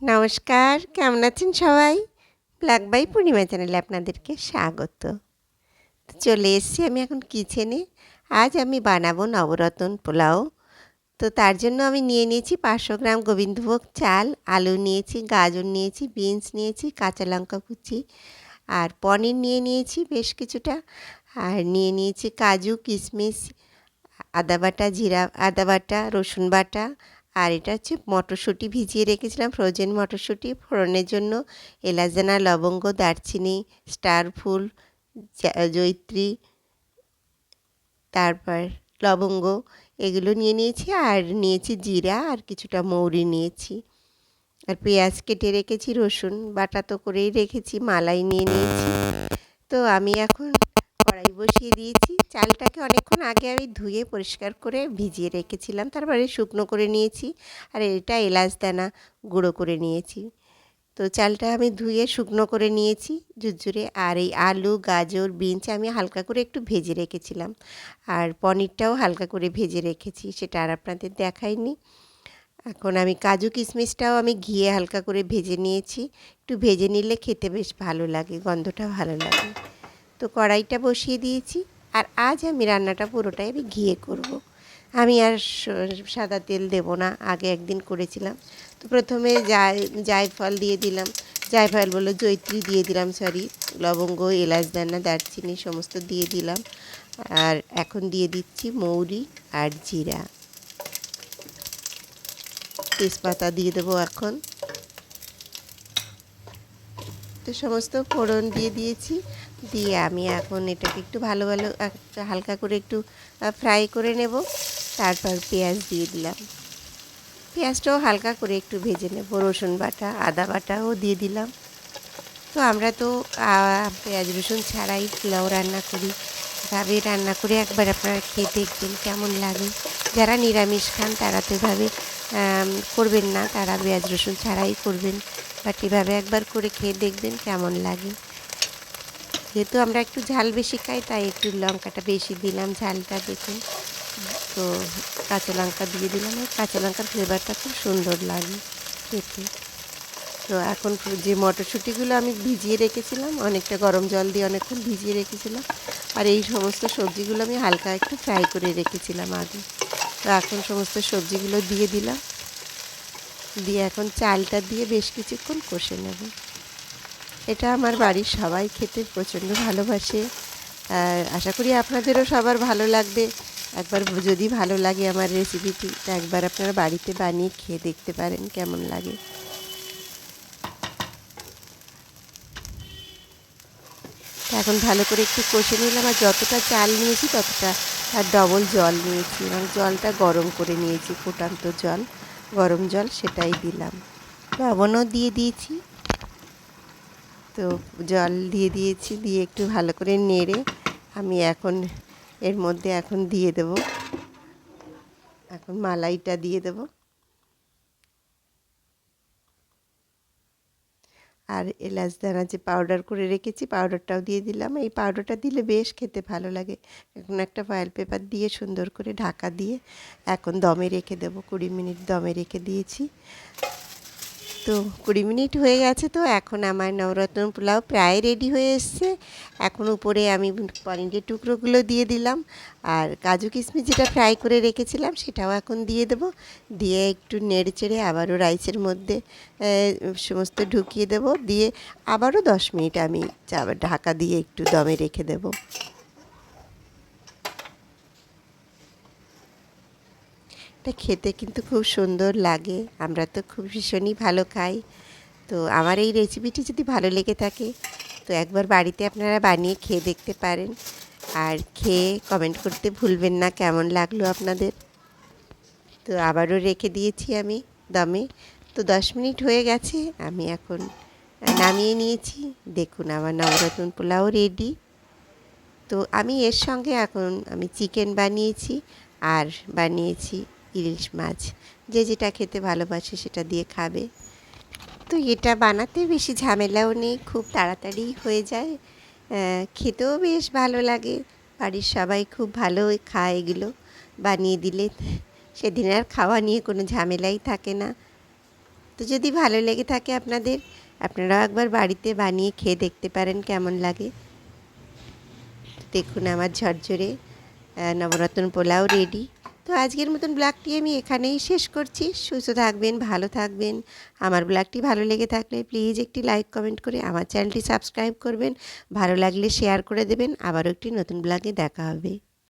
নমস্কার, কেমন আছেন সবাই? ব্ল্যাক বাই পূর্ণিমা চ্যানেলে আপনাদেরকে স্বাগত। তো চলে এসেছি আমি এখন কিচেনে। আজ আমি বানাবো নবরত্ন পোলাও। তো তার জন্য আমি নিয়ে নিয়েছি পাঁচশো গ্রাম গোবিন্দভোগ চাল, আলু নিয়েছি, গাজর নিয়েছি, বিনস নিয়েছি, কাঁচা লঙ্কা কুচি আর পনির নিয়ে নিয়েছি বেশ কিছুটা। আর নিয়ে নিয়েছি কাজু, কিশমিশ, আদা বাটা, জিরা, আদা বাটা, রসুন বাটা আর এটা হচ্ছে মটরশুঁটি ভিজিয়ে রেখেছিলাম, ফ্রোজেন মটরশুঁটি। ফোড়নের জন্য এলাচদানা লবঙ্গ, দারচিনি, স্টার ফুল জৈত্রী তারপর লবঙ্গ, এগুলো নিয়ে নিয়েছি। আর নিয়েছি জিরা আর কিছুটা মৌরি নিয়েছি। আর পেঁয়াজ কেটে রেখেছি, রসুন বাটা তো করেই রেখেছি, মালাই নিয়ে নিয়েছি। তো আমি এখন বসিয়ে দিয়েছি। চালটাকে অনেকক্ষণ আগে আমি ধুয়ে পরিষ্কার করে ভিজিয়ে রেখেছিলাম। তারপরে শুকনো করে নিয়েছি। আর এটা এলাচ দানা গুঁড়ো করে নিয়েছি। তো চালটা আমি ধুয়ে শুকনো করে নিয়েছি ঝুরঝুরে। আর এই আলু, গাজর, বিনস আমি হালকা করে একটু ভেজে রেখেছিলাম। আর পনিরটাও হালকা করে ভেজে রেখেছি। সেটা আর আপনাদের দেখাইনি। এখন আমি কাজু কিশমিশটাও আমি ঘিয়ে হালকা করে ভেজে নিয়েছি। একটু ভেজে নিলে খেতে বেশ ভালো লাগে, গন্ধটা ভালো লাগে। তো কড়াইটা বসিয়ে দিয়েছি আর আজ আমি রান্নাটা পুরোটাই আমি ঘিয়ে করব। আমি আর সাদা তেল দেব না, আগে একদিন করেছিলাম। তো প্রথমে জায় জায়ফল দিয়ে দিলাম। জায়ফল বলে জৈত্রী দিয়ে দিলাম, সরি, লবঙ্গ, এলাচ, দানা, দারচিনি সমস্ত দিয়ে দিলাম। আর এখন দিয়ে দিচ্ছি মৌরি আর জিরা। তেজপাতা দিয়ে দেবো এখন। তো সমস্ত ফোড়ন দিয়ে দিয়েছি। দিয়ে আমি এখন এটাকে একটু ভালো ভালো হালকা করে একটু ফ্রাই করে নেব। তারপর পেঁয়াজ দিয়ে দিলাম। পেঁয়াজটাও হালকা করে একটু ভেজে নেব। রসুন বাটা, আদা বাটাও দিয়ে দিলাম। তো আমরা তো পেঁয়াজ, রসুন ছাড়াই পোলাও রান্না করি। এভাবে রান্না করে একবার আপনারা খেয়ে দেখবেন কেমন লাগে। যারা নিরামিষ খান তারা তো এভাবে করবেন না। তারা পেঁয়াজ, রসুন ছাড়াই করবেন। বাট এভাবে একবার করে খেয়ে দেখবেন কেমন লাগে। যেহেতু আমরা একটু ঝাল বেশি খাই, তাই একটু লঙ্কাটা বেশি দিলাম ঝালটা দেখুন। তো কাঁচা লঙ্কা দিয়ে দিলাম আর কাঁচা লঙ্কার ফ্লেভারটা খুব সুন্দর লাগে খেতে। তো এখন যে মটরশুঁটিগুলো আমি ভিজিয়ে রেখেছিলাম, অনেকটা গরম জল দিয়ে অনেকক্ষণ ভিজিয়ে রেখেছিলাম, আর এই সমস্ত সবজিগুলো আমি হালকা একটু ফ্রাই করে রেখেছিলাম আগে। তো এখন সমস্ত সবজিগুলো দিয়ে দিলাম। দিয়ে এখন চালটা দিয়ে বেশ কিছুক্ষণ কষে নেব। এটা আমার বাড়ির সবাই খেতে প্রচণ্ড ভালোবাসে। আর আশা করি আপনাদেরও সবার ভালো লাগবে। একবার যদি ভালো লাগে আমার রেসিপিটি তা একবার আপনারা বাড়িতে বানিয়ে খেয়ে দেখতে পারেন কেমন লাগে। এখন ভালো করে একটু কষে নিলাম, আর যতটা চাল নিয়েছি ততটা তার ডবল জল নিয়েছি, এবং জলটা গরম করে নিয়েছি, ফুটান্ত জল, গরম জল সেটাই দিলাম। লবণও দিয়ে দিয়েছি। তো জল দিয়ে দিয়েছি, দিয়ে একটু ভালো করে নেড়ে আমি এখন এর মধ্যে এখন দিয়ে দেব। এখন মালাইটা দিয়ে দেব। আর এলাচ দানা যে পাউডার করে রেখেছি পাউডারটাও দিয়ে দিলাম। এই পাউডারটা দিলে বেশ খেতে ভালো লাগে। এখন একটা ফয়েল পেপার দিয়ে সুন্দর করে ঢাকা দিয়ে এখন দমে রেখে দেবো। কুড়ি মিনিট দমে রেখে দিয়েছি। তো কুড়ি মিনিট হয়ে গেছে তো, এখন আমার নবরত্ন পোলাও প্রায় রেডি হয়ে এসছে। এখন উপরে আমি পনিরের টুকরোগুলো দিয়ে দিলাম। আর কাজু কিশমিশ যেটা ফ্রাই করে রেখেছিলাম সেটাও এখন দিয়ে দেব। দিয়ে একটু নেড়ে চেড়ে আবারও রাইসের মধ্যে সমস্ত ঢুকিয়ে দেব। দিয়ে আবারও দশ মিনিট আমি ঢাকা দিয়ে একটু দমে রেখে দেবো। এটা খেতে কিন্তু খুব সুন্দর লাগে। আমরা তো খুব ভীষণই ভালো খাই। তো আমার এই রেসিপিটি যদি ভালো লেগে থাকে, তো একবার বাড়িতে আপনারা বানিয়ে খেয়ে দেখতে পারেন। আর খেয়ে কমেন্ট করতে ভুলবেন না, কেমন লাগল আপনাদের? তো আবারও রেখে দিয়েছি আমি দমে। তো দশ মিনিট হয়ে গেছে, আমি এখন নামিয়ে নিয়েছি। দেখুন, আমার নবরত্ন পোলাও রেডি তো আমি এর সঙ্গে এখন আমি চিকেন বানিয়েছি, আর বানিয়েছি ইলিশ মাছ। যে যেটা খেতে ভালোবাসে সেটা দিয়ে খাবে। তো এটা বানাতে বেশি ঝামেলাও নেই, খুব তাড়াতাড়ি হয়ে যায়। খেতেও বেশ ভালো লাগে। বাড়ির সবাই খুব ভালো খায় এগুলো বানিয়ে দিলে। সেদিন আর খাওয়া নিয়ে কোনো ঝামেলাই থাকে না। তো যদি ভালো লেগে থাকে আপনাদের, আপনারাও একবার বাড়িতে বানিয়ে খেয়ে দেখতে পারেন কেমন লাগে। দেখুন আমার ঝরঝরে নবরত্ন পোলাও রেডি। তো আজকের মতন ব্লগটি আমি এখানেই শেষ করছি। সুস্থ থাকবেন, ভালো থাকবেন। আমার ব্লগটি ভালো লেগে থাকলে প্লিজ একটি লাইক, কমেন্ট করে আমার চ্যানেলটি সাবস্ক্রাইব করবেন। ভালো লাগলে শেয়ার করে দেবেন। আবারও একটি নতুন ব্লগে দেখা হবে।